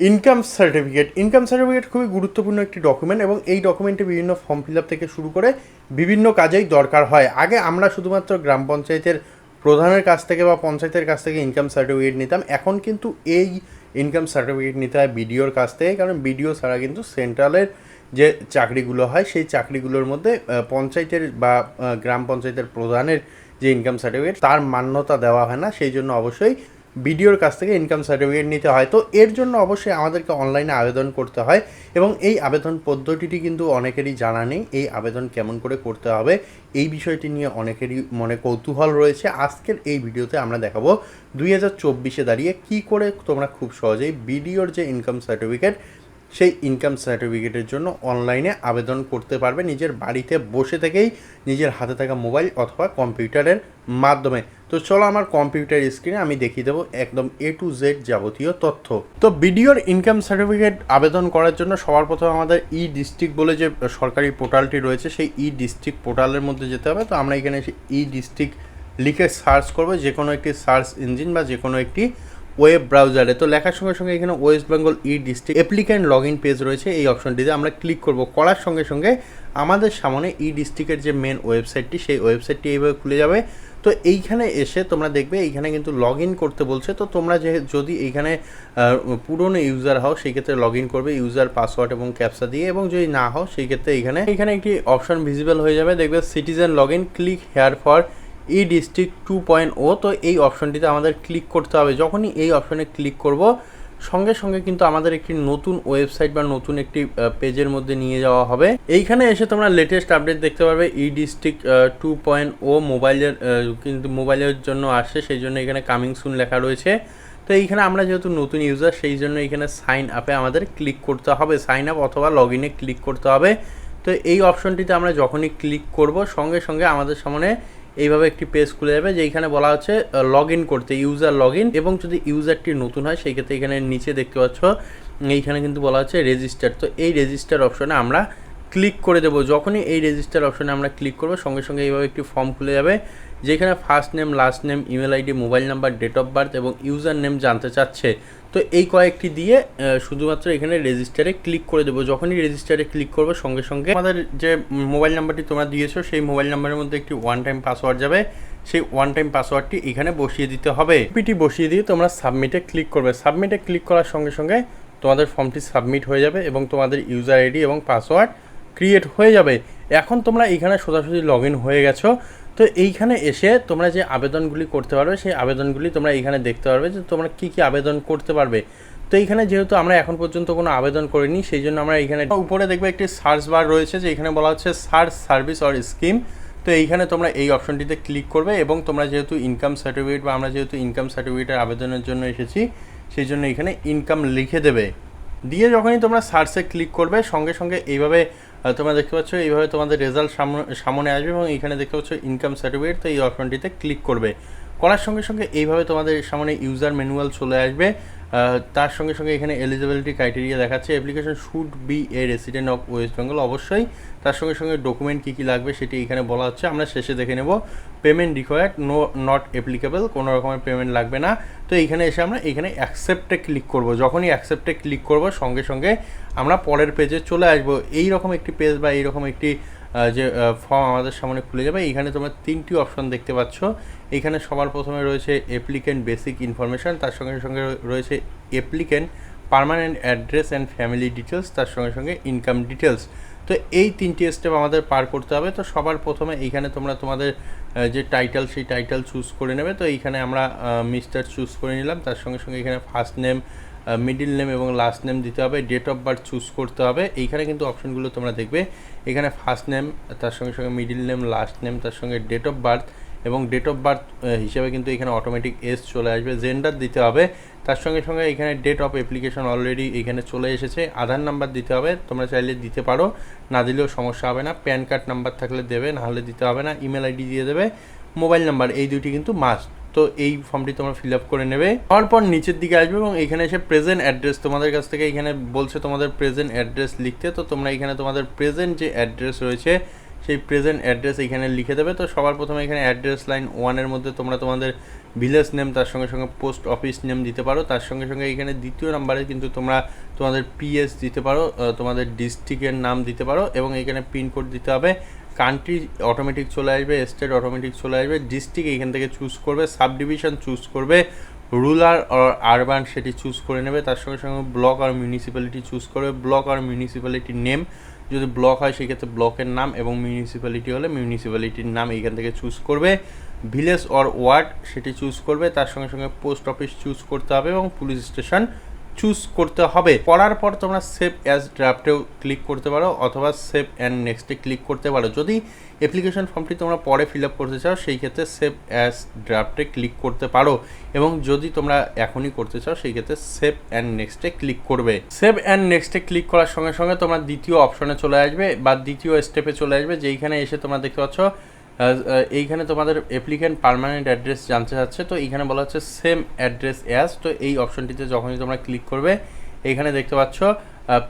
Income certificate income certificate খুবই গুরুত্বপূর্ণ একটি ডকুমেন্ট এবং এই ডকুমেন্টে বিভিন্ন ফর্ম ফিল থেকে শুরু করে বিভিন্ন কাজেই দরকার হয়। আগে আমরা শুধুমাত্র গ্রাম পঞ্চায়েতের প্রধানের কাছ থেকে বা পঞ্চায়েতের কাছ থেকে ইনকাম সার্টিফিকেট নিতাম। এখন কিন্তু এই ইনকাম সার্টিফিকেট নিতে হয় বিডিওর কাছ থেকে, কারণ বিডিও ছাড়া কিন্তু সেন্ট্রালের যে চাকরিগুলো হয়, সেই চাকরিগুলোর মধ্যে পঞ্চায়েতের বা গ্রাম পঞ্চায়েতের প্রধানের যে ইনকাম সার্টিফিকেট তার মান্যতা দেওয়া হয় না। সেই জন্য অবশ্যই বিডিওর কাছ থেকে ইনকাম সার্টিফিকেট নিতে হয়। তো এর জন্য অবশ্যই আমাদেরকে অনলাইনে আবেদন করতে হয় এবং এই আবেদন পদ্ধতিটি কিন্তু অনেকেরই জানা নেই। এই আবেদন কেমন করে করতে হবে এই বিষয়টি নিয়ে অনেকেরই মনে কৌতূহল রয়েছে। আজকের এই ভিডিওতে আমরা দেখাবো দুই হাজার চব্বিশে দাঁড়িয়ে কী করে তোমরা খুব সহজেই বিডিওর যে ইনকাম সার্টিফিকেট সেই ইনকাম সার্টিফিকেটের জন্য অনলাইনে আবেদন করতে পারবে নিজের বাড়িতে বসে থেকেই নিজের হাতে থাকা মোবাইল অথবা কম্পিউটারের মাধ্যমে। তো চলো আমার কম্পিউটার স্ক্রিনে আমি দেখিয়ে দেবো একদম এ টু জেড যাবতীয় তথ্য। তো বিডিওর ইনকাম সার্টিফিকেট আবেদন করার জন্য সবার প্রথমে আমাদের ই ডিস্ট্রিক্ট বলে যে সরকারি পোর্টালটি রয়েছে, সেই ই ডিস্ট্রিক্ট পোর্টালের মধ্যে যেতে হবে। তো আমরা এখানে ই ডিস্ট্রিক্ট লিখে সার্চ করব যে কোনো একটি সার্চ ইঞ্জিন বা যে কোনো একটি ওয়েব ব্রাউজারে তো লেখার সঙ্গে সঙ্গে এখানে West Bengal e district applicant log in page রয়েছে। এই অপশনটিতে আমরা ক্লিক করব। করার সঙ্গে সঙ্গে আমাদের সামনে ই ডিস্ট্রিক্টের যে মেন ওয়েবসাইটটি সেই ওয়েবসাইটটি এইভাবে খুলে যাবে। তো এইখানে এসে তোমরা দেখবে, এইখানে কিন্তু লগ ইন করতে বলছে। তো তোমরা যে, যদি এইখানে পুরনো ইউজার হও, সেই ক্ষেত্রে লগ ইন করবে ইউজার পাসওয়ার্ড এবং ক্যাপসা দিয়ে। এবং যদি না হও, সেই ক্ষেত্রে এইখানে এখানে একটি অপশন ভিজিবল হয়ে যাবে। দেখবে citizen log in click here for e district two point O তো এই অপশনটিতে আমাদের ক্লিক করতে হবে। যখনই এই অপশনে ক্লিক করব, সঙ্গে সঙ্গে কিন্তু আমাদের একটি নতুন ওয়েবসাইট বা নতুন একটি পেজের মধ্যে নিয়ে যাওয়া হবে। এইখানে এসে তোমরা লেটেস্ট আপডেট দেখতে পারবে। E district two point O মোবাইলের কিন্তু মোবাইলের জন্য আসছে, সেই জন্য এখানে কামিং সুন লেখা রয়েছে। তো এইখানে আমরা যেহেতু নতুন ইউজার সেই জন্য এখানে সাইন আপে আমাদের ক্লিক করতে হবে। সাইন আপ অথবা লগ ক্লিক করতে হবে। তো এই অপশনটিতে আমরা যখনই ক্লিক করব, সঙ্গে সঙ্গে আমাদের সামনে এইভাবে একটি পেজ খুলে যাবে যেখানে বলা হচ্ছে লগ ইন করতে ইউজার লগ ইন এবং যদি ইউজারটি নতুন হয়, সেই ক্ষেত্রে এখানে নিচে দেখতে পাচ্ছ এইখানে কিন্তু বলা হচ্ছে রেজিস্টার তো এই রেজিস্টার অপশনে আমরা ক্লিক করে দেবো। যখনই এই রেজিস্টার অপশনে আমরা ক্লিক করব, সঙ্গে সঙ্গে এইভাবে একটি ফর্ম খুলে যাবে, যেখানে first name last name email ID mobile number date of birth এবং ইউজার নেম জানতে চাচ্ছে। তো এই কয়েকটি দিয়ে শুধুমাত্র এখানে রেজিস্টারে ক্লিক করে দেবো। যখনই রেজিস্টারে ক্লিক করব, সঙ্গে সঙ্গে আমাদের যে মোবাইল নাম্বারটি তোমরা দিয়েছ, সেই মোবাইল নাম্বারের মধ্যে একটি ওয়ান টাইম পাসওয়ার্ড যাবে। সেই ওয়ান টাইম পাসওয়ার্ডটি এখানে বসিয়ে দিতে হবে। পিটি বসিয়ে দিয়ে তোমরা সাবমিটে ক্লিক করবে। সাবমিটে ক্লিক করার সঙ্গে সঙ্গে তোমাদের ফর্মটি সাবমিট হয়ে যাবে এবং তোমাদের ইউজার আইডি এবং পাসওয়ার্ড ক্রিয়েট হয়ে যাবে। এখন তোমরা এইখানে সোজাসুজি লগ ইন হয়ে গেছো। তো এইখানে এসে তোমরা যে আবেদনগুলি করতে পারবে, সেই আবেদনগুলি তোমরা এইখানে দেখতে পারবে যে তোমরা কী কী আবেদন করতে পারবে। তো এইখানে যেহেতু আমরা এখন পর্যন্ত কোনো আবেদন করিনি, সেই জন্য আমরা এইখানে উপরে দেখবে একটি সার্চ বার রয়েছে, যে এখানে বলা হচ্ছে সার্চ সার্ভিস অর স্কিম তো এইখানে তোমরা এই অপশনটিতে ক্লিক করবে এবং তোমরা যেহেতু ইনকাম সার্টিফিকেট বা আমরা যেহেতু ইনকাম সার্টিফিকেটের আবেদনের জন্য এসেছি, সেই জন্য এখানে ইনকাম লিখে দেবে। দিয়ে যখনই তোমরা সার্চে ক্লিক করবে, সঙ্গে সঙ্গে এইভাবে তোমরা দেখতে পাচ্ছ, এইভাবে তোমাদের রেজাল্ট সামনে আসবে এবং এখানে দেখতে পাচ্ছ ইনকাম সার্টিফিকেট তো এই অপশনটিতে ক্লিক করবে। করার সঙ্গে সঙ্গে এইভাবে তোমাদের সামনে ইউজার ম্যানুয়াল চলে আসবে। তার সঙ্গে সঙ্গে এখানে এলিজিবিলিটি ক্রাইটেরিয়া দেখাচ্ছে। Application should be a resident of West Bengal অবশ্যই তার সঙ্গে সঙ্গে ডকুমেন্ট কী কী লাগবে সেটি এখানে বলা হচ্ছে। আমরা শেষে দেখে নেব। Payment required no not applicable কোনো রকমের পেমেন্ট লাগবে না। তো এইখানে এসে আমরা এখানে অ্যাকসেপ্টে ক্লিক করব। যখনই অ্যাকসেপ্টে ক্লিক করব, সঙ্গে সঙ্গে আমরা পরের পেজে চলে আসব। এই রকম একটি পেজ বা এই রকম একটি যে ফর্ম আমাদের সামনে খুলে যাবে। এইখানে তোমরা তিনটি অপশন দেখতে পাচ্ছ। এখানে সবার প্রথমে রয়েছে অ্যাপ্লিকেন্ট বেসিক ইনফরমেশান তার সঙ্গে সঙ্গে রয়েছে applicant permanent address and family details তার সঙ্গে সঙ্গে ইনকাম ডিটেলস তো এই তিনটি স্টেপ আমাদের পার করতে হবে। তো সবার প্রথমে এইখানে তোমরা তোমাদের যে টাইটেল সেই টাইটেল চুজ করে নেবে। তো এইখানে আমরা মিস্টার চুজ করে নিলাম। তার সঙ্গে সঙ্গে এখানে ফার্স্ট নেম মিডিল নেম এবং লাস্ট নেম দিতে হবে। ডেট অফ বার্থ চুজ করতে হবে। এইখানে কিন্তু অপশনগুলো তোমরা দেখবে। এখানে ফার্স্ট নেম তার সঙ্গে সঙ্গে মিডিল নেম লাস্ট নেম তার সঙ্গে ডেট অফ বার্থ এবং ডেট অফ বার্থ হিসেবে কিন্তু এখানে অটোমেটিক এস চলে আসবে। জেন্ডার দিতে হবে। তার সঙ্গে সঙ্গে এখানে ডেট অফ অ্যাপ্লিকেশন অলরেডি এখানে চলে এসেছে। আধার নাম্বার দিতে হবে। তোমরা চাইলে দিতে পারো। না দিলেও সমস্যা হবে না। প্যান কার্ড নাম্বার থাকলে দেবে, না হলে দিতে হবে না। ইমেল আইডি দিয়ে দেবে। মোবাইল নাম্বার এই দুটি কিন্তু মাস্ট তো এই ফর্মটি তোমরা ফিল আপ করে নেবে। হওয়ার পর নিচের দিকে আসবে এবং এখানে এসে প্রেজেন্ট অ্যাড্রেস তোমাদের কাছ থেকে এখানে বলছে তোমাদের প্রেজেন্ট অ্যাড্রেস লিখতে। তো তোমরা এখানে তোমাদের প্রেজেন্ট যে অ্যাড্রেস রয়েছে সেই প্রেজেন্ট অ্যাড্রেস এখানে লিখে দেবে। তো সবার প্রথমে এখানে অ্যাড্রেস লাইন ওয়ানের মধ্যে তোমরা তোমাদের ভিলেজ নেম তার সঙ্গে সঙ্গে পোস্ট অফিস নেম দিতে পারো। তার সঙ্গে সঙ্গে এখানে দ্বিতীয় নাম্বারে কিন্তু তোমরা তোমাদের পিএস দিতে পারো তোমাদের ডিস্ট্রিক্টের নাম দিতে পারো এবং এখানে পিনকোড দিতে হবে। কান্ট্রি অটোমেটিক চলে আসবে স্টেট অটোমেটিক চলে আসবে ডিস্ট্রিক্ট এখান থেকে চুজ করবে সাব ডিভিশন চুজ করবে রুরাল আর আরবান সেটি চুজ করে নেবে। তার সঙ্গে সঙ্গে ব্লক আর মিউনিসিপ্যালিটি চুজ করবে। ব্লক আর মিউনিসিপ্যালিটির নেম যদি ব্লক হয়, সেক্ষেত্রে ব্লকের নাম এবং মিউনিসিপ্যালিটি হলে মিউনিসিপ্যালিটির নাম এইখান থেকে চুজ করবে। ভিলেজ অর ওয়ার্ড সেটি চুজ করবে। তার সঙ্গে সঙ্গে পোস্ট অফিস চুজ করতে হবে এবং পুলিশ স্টেশন চুজ করতে হবে। করার পর তোমরা সেভ অ্যাজ ড্রাফটেও ক্লিক করতে পারো অথবা সেভ অ্যান্ড নেক্সটে ক্লিক করতে পারো। যদি অ্যাপ্লিকেশন ফর্মটি তোমরা পরে ফিল আপ করতে চাও, সেই ক্ষেত্রে সেভ অ্যাজ ড্রাফটে ক্লিক করতে পারো এবং যদি তোমরা এখনই করতে চাও, সেই ক্ষেত্রে সেভ অ্যান্ড নেক্সটে ক্লিক করবে। সেভ অ্যান্ড নেক্সটে ক্লিক করার সঙ্গে সঙ্গে তোমরা দ্বিতীয় অপশনে চলে আসবে বা দ্বিতীয় স্টেপে চলে আসবে, যেইখানে এসে তোমরা দেখতে পাচ্ছ এইখানে তোমাদের অ্যাপ্লিকেন্ট পার্মানেন্ট অ্যাড্রেস জানতে চাচ্ছে, তো এইখানে বলা হচ্ছে সেম অ্যাড্রেস অ্যাজ তো এই অপশনটিতে যখনই তোমরা ক্লিক করবে, এইখানে দেখতে পাচ্ছ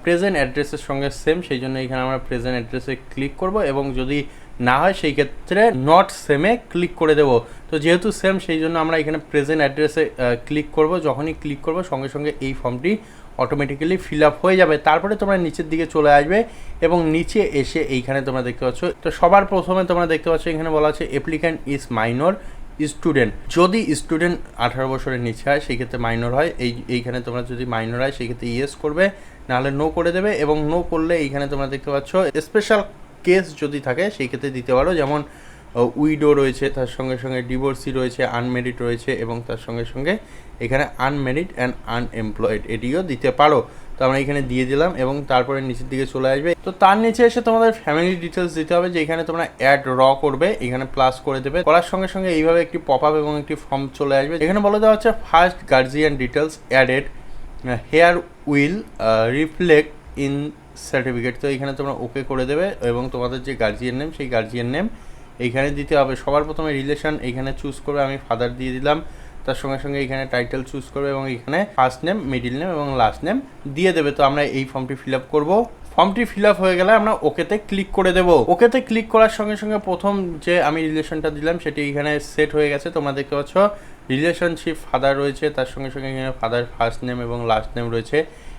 প্রেজেন্ট অ্যাড্রেসের সঙ্গে সেম সেই জন্য এইখানে আমরা প্রেজেন্ট অ্যাড্রেসে ক্লিক করব এবং যদি না হয়, সেই ক্ষেত্রে নট সেমে ক্লিক করে দেবো। তো যেহেতু সেম সেই জন্য আমরা এখানে প্রেজেন্ট অ্যাড্রেসে ক্লিক করব, যখনই ক্লিক করব, সঙ্গে সঙ্গে এই ফর্মটি অটোমেটিক্যালি ফিল আপ হয়ে যাবে। তারপরে তোমরা নিচের দিকে চলে আসবে এবং নিচে এসে এইখানে তোমরা দেখতে পাচ্ছ। তো সবার প্রথমে তোমরা দেখতে পাচ্ছ, এখানে বলা আছে অ্যাপ্লিক্যান্ট ইজ মাইনর স্টুডেন্ট যদি স্টুডেন্ট আঠারো বছরের নিচে হয় সেই ক্ষেত্রে মাইনর হয়। এই, এইখানে তোমরা যদি মাইনর হয় সেই ক্ষেত্রে ইয়েস করবে। নাহলে নো করে দেবে এবং নো করলে এইখানে তোমরা দেখতে পাচ্ছ স্পেশাল কেস যদি থাকে সেই ক্ষেত্রে দিতে পারো। যেমন উইডো রয়েছে, তার সঙ্গে সঙ্গে ডিভোর্সি রয়েছে আনমেরিড রয়েছে এবং তার সঙ্গে সঙ্গে এখানে আনমেরিড অ্যান্ড আনএমপ্লয়েড এটিও দিতে পারো। তো আমরা এখানে দিয়ে দিলাম এবং তারপরে নিচের দিকে চলে আসবে। তো তার নিচে এসে তোমাদের ফ্যামিলি ডিটেলস দিতে হবে যে এখানে তোমরা অ্যাড র করবে, এখানে প্লাস করে দেবে। করার সঙ্গে সঙ্গে এইভাবে একটি পপ আপ এবং একটি ফর্ম চলে আসবে। এখানে বলে দেওয়া হচ্ছে first guardian details added here will reflect in certificate তো এখানে তোমরা ওকে করে দেবে এবং তোমাদের যে গার্জিয়ান নেম সেই গার্জিয়ান নেম এইখানে দিতে হবে। সবার প্রথমে রিলেশন এইখানে চুজ করবে, আমি ফাদার দিয়ে দিলাম। তার সঙ্গে সঙ্গে এখানে টাইটেল চুজ করবে এবং এখানে ফার্স্ট নেম মিডিল নেম এবং লাস্ট নেম দিয়ে দেবে। তো আমরা এই ফর্মটি ফিল আপ করব। ফর্মটি ফিল আপ হয়ে গেলে আমরা ওকেতে ক্লিক করে দেবো। ওকেতে ক্লিক করার সঙ্গে সঙ্গে প্রথম যে আমি রিলেশনটা দিলাম, সেটি এখানে সেট হয়ে গেছে। তোমরা দেখতে পাচ্ছ রিলেশনশিপ ফাদার রয়েছে, তার সঙ্গে সঙ্গে এখানে ফাদার ফার্স্ট নেম এবং লাস্ট নেম রয়েছে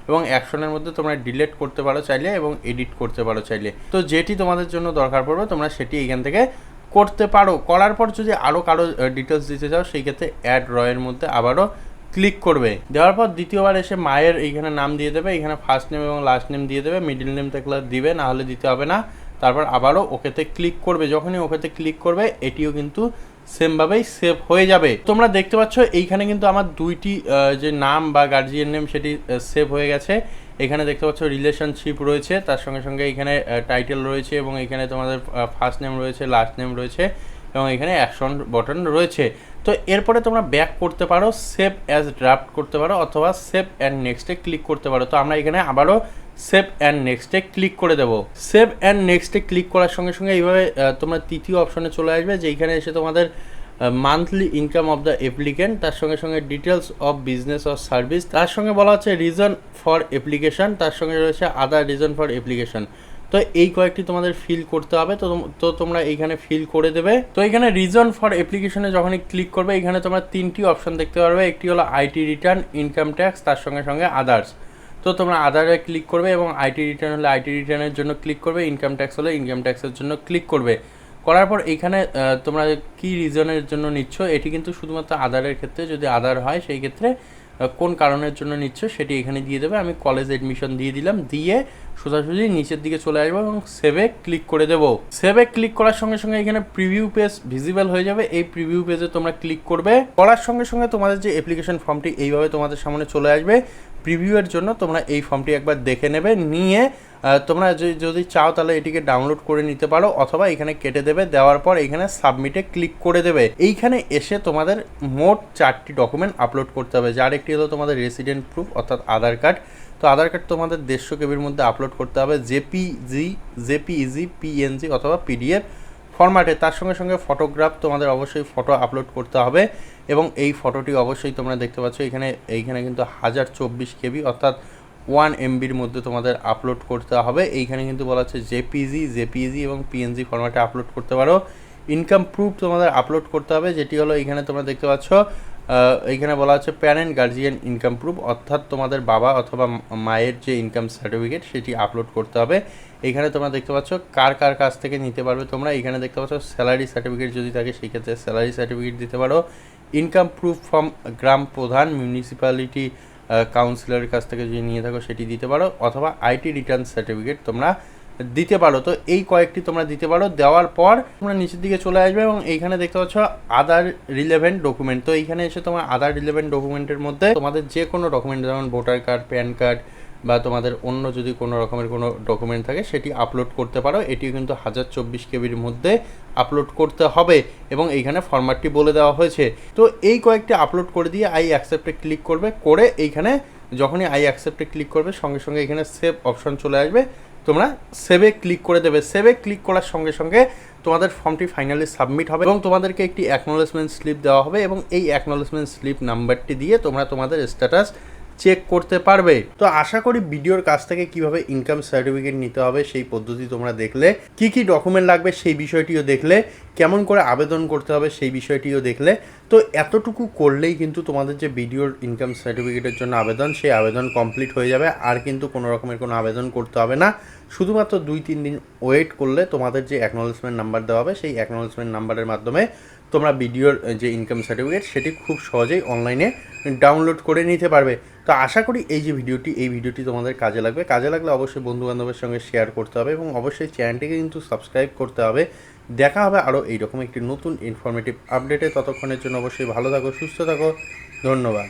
এবং অ্যাকশনের মধ্যে তোমরা ডিলিট করতে পারো চাইলে এবং এডিট করতে পারো চাইলে। তো যেটি তোমাদের জন্য দরকার পড়বে, তোমরা সেটি এখান থেকে করতে পারো, করার পর যদি আরও কারও ডিটেলস দিতে চাও, সেই ক্ষেত্রে অ্যাড রয়ের মধ্যে আবারও ক্লিক করবে। দেওয়ার পর দ্বিতীয়বার এসে মায়ের এইখানে নাম দিয়ে দেবে এখানে ফার্স্ট নেম এবং লাস্ট নেম দিয়ে দেবে মিডিল নেম থাকলে দিবে, না হলে দিতে হবে না। তারপর আবারও ওকেতে ক্লিক করবে, যখনই ওকেতে ক্লিক করবে, এটিও কিন্তু সেমভাবেই সেভ হয়ে যাবে। তোমরা দেখতে পাচ্ছ, এইখানে কিন্তু আমার দুইটি যে নাম বা গার্জিয়ান নেম সেটি সেভ হয়ে গেছে। এখানে দেখতে পাচ্ছ রিলেশনশিপ রয়েছে, তার সঙ্গে সঙ্গে এখানে টাইটেল রয়েছে এবং এখানে তোমাদের ফার্স্ট নেম রয়েছে লাস্ট নেম রয়েছে এবং এখানে অ্যাকশন বটন রয়েছে। তো এরপরে তোমরা ব্যাক করতে পারো সেভ অ্যাজ ড্রাফট করতে পারো অথবা সেভ অ্যান্ড নেক্সটে ক্লিক করতে পারো। তো আমরা এখানে আবারও সেভ অ্যান্ড নেক্সটে ক্লিক করে দেবো। সেভ অ্যান্ড নেক্সটে ক্লিক করার সঙ্গে সঙ্গে এইভাবে তোমরা তৃতীয় অপশনে চলে আসবে যেখানে এসে তোমাদের monthly income of the applicant তার সঙ্গে সঙ্গে details of business or service তার সঙ্গে বলা হচ্ছে রিজন ফর অ্যাপ্লিকেশন তার সঙ্গে রয়েছে আদার রিজন ফর অ্যাপ্লিকেশন তো এই কয়েকটি তোমাদের ফিল করতে হবে, তো তো তোমরা এইখানে ফিল করে দেবে। তো এখানে রিজন ফর অ্যাপ্লিকেশনে যখনই ক্লিক করবে, এখানে তোমরা তিনটি অপশন দেখতে পারবে। একটি হলো আইটি রিটার্ন ইনকাম ট্যাক্স তার সঙ্গে সঙ্গে আদার্স তো তোমরা আদারে ক্লিক করবে এবং আইটি রিটার্ন হলে আইটি রিটার্নের জন্য ক্লিক করবে ইনকাম ট্যাক্স হলে ইনকাম ট্যাক্সের জন্য ক্লিক করবে। করার পর এইখানে আহ, তোমরা কি রিজনের জন্য নিচ্ছ? এটি কিন্তু শুধুমাত্র আধারের ক্ষেত্রে যদি আধার হয় সেই ক্ষেত্রে কোন কারণের জন্য নিচ্ছ সেটি এখানে দিয়ে দেবে। আমি কলেজ এডমিশন দিয়ে দিলাম দিয়ে সোজাসুজি নিচের দিকে চলে আসব এবং সেভে ক্লিক করে দেবো। সেভে ক্লিক করার সঙ্গে সঙ্গে এখানে প্রিভিউ পেজ ভিজিবল হয়ে যাবে। এই প্রিভিউ পেজে তোমরা ক্লিক করবে। করার সঙ্গে সঙ্গে তোমাদের যে অ্যাপ্লিকেশন ফর্মটি এইভাবে তোমাদের সামনে চলে আসবে। প্রিভিউয়ের জন্য তোমরা এই ফর্মটি একবার দেখে নেবে, নিয়ে তোমরা যদি- যদি চাও তাহলে এটিকে ডাউনলোড করে নিতে পারো, অথবা এখানে কেটে দেবে, দেওয়ার পর এখানে সাবমিটে ক্লিক করে দেবে। এইখানে এসে তোমাদের মোট চারটি ডকুমেন্ট আপলোড করতে হবে, যার একটি হলো তোমাদের রেসিডেন্ট প্রুফ অর্থাৎ আধার কার্ড তো আধার কার্ড তোমাদের দেড়শো কেবির মধ্যে আপলোড করতে হবে জেপিজি জেপিইজি পিএনজি অথবা পিডিএফ ফরম্যাটে তার সঙ্গে সঙ্গে ফটোগ্রাফ তোমাদের অবশ্যই ফটো আপলোড করতে হবে এবং এই ফটোটি অবশ্যই তোমরা দেখতে পাচ্ছ, এখানে, এইখানে কিন্তু হাজার চব্বিশ কেবি অর্থাৎ ওয়ান এমবির মধ্যে তোমাদের আপলোড করতে হবে। এইখানে কিন্তু বলা হচ্ছে জেপিজি জেপিজি এবং পিএনজি ফরম্যাটে আপলোড করতে পারো। ইনকাম প্রুফ তোমাদের আপলোড করতে হবে, যেটি হলো এখানে তোমরা দেখতে পাচ্ছ এইখানে বলা হচ্ছে প্যারেন্ট গার্জিয়ান ইনকাম প্রুফ অর্থাৎ তোমাদের বাবা অথবা মায়ের যে ইনকাম সার্টিফিকেট সেটি আপলোড করতে হবে। এখানে তোমরা দেখতে পাচ্ছ, কার কার কাছ থেকে নিতে পারবে তোমরা। এখানে দেখতে পাচ্ছ স্যালারি সার্টিফিকেট যদি থাকে, সেই ক্ষেত্রে স্যালারি সার্টিফিকেট দিতে পারো। ইনকাম প্রুফ ফ্রম গ্রাম প্রধান মিউনিসিপ্যালিটি কাউন্সিলরের কাছ থেকে যদি নিয়ে থাকো, সেটি দিতে পারো। অথবা আইটি রিটার্ন সার্টিফিকেট তোমরা দিতে পারো। তো এই কয়েকটি তোমরা দিতে পারো। দেওয়ার পর তোমরা নিচের দিকে চলে আসবে এবং এইখানে দেখতে পাচ্ছ আদার রিলেভেন্ট ডকুমেন্ট তো এইখানে এসে তোমার আদার রিলেভেন্ট ডকুমেন্টের মধ্যে তোমাদের যে কোনো ডকুমেন্ট যেমন ভোটার কার্ড প্যান কার্ড বা তোমাদের অন্য যদি কোনো রকমের কোনো ডকুমেন্ট থাকে, সেটি আপলোড করতে পারো। এটিও কিন্তু হাজার চব্বিশ কেবির মধ্যে আপলোড করতে হবে এবং এইখানে ফরম্যাটটি বলে দেওয়া হয়েছে। তো এই কয়েকটি আপলোড করে দিয়ে আই অ্যাকসেপ্টে ক্লিক করবে। করে এইখানে যখনই আই অ্যাকসেপ্টে ক্লিক করবে, সঙ্গে সঙ্গে এখানে সেভ অপশন চলে আসবে। তোমরা সেভে ক্লিক করে দেবে। সেভে ক্লিক করার সঙ্গে সঙ্গে তোমাদের ফর্মটি ফাইনালি সাবমিট হবে এবং তোমাদেরকে একটি অ্যাকনোলেজমেন্ট স্লিপ দেওয়া হবে এবং এই অ্যাকনোলেজমেন্ট স্লিপ নাম্বারটি দিয়ে তোমরা তোমাদের স্ট্যাটাস চেক করতে পারবে। তো আশা করি ভিডিওর কাছ থেকে কীভাবে ইনকাম সার্টিফিকেট নিতে হবে সেই পদ্ধতি তোমরা দেখলে, কি কি ডকুমেন্ট লাগবে সেই বিষয়টিও দেখলে, কেমন করে আবেদন করতে হবে সেই বিষয়টিও দেখলে। তো এতটুকু করলেই কিন্তু তোমাদের যে ভিডিওর ইনকাম সার্টিফিকেটের জন্য আবেদন, সেই আবেদন কমপ্লিট হয়ে যাবে, আর কিন্তু কোনো রকমের কোনো আবেদন করতে হবে না। শুধুমাত্র দুই তিন দিন ওয়েট করলে তোমাদের যে অ্যাকনোলেজমেন্ট নাম্বার দেওয়া হবে, সেই অ্যাকনোলেজমেন্ট নাম্বারের মাধ্যমে তোমরা ভিডিওর, যে ইনকাম সার্টিফিকেট সেটি খুব সহজেই অনলাইনে ডাউনলোড করে নিতে পারবে। তো আশা করি এই যে ভিডিওটি, এই ভিডিওটি তোমাদের কাজে লাগবে। কাজে লাগলে অবশ্যই বন্ধুবান্ধবের সঙ্গে শেয়ার করতে হবে এবং অবশ্যই চ্যানেলটিকে কিন্তু সাবস্ক্রাইব করতে হবে। দেখা হবে আরও এইরকম একটি নতুন ইনফরমেটিভ আপডেটে ততক্ষণের জন্য অবশ্যই ভালো থাকো, সুস্থ থাকো। ধন্যবাদ।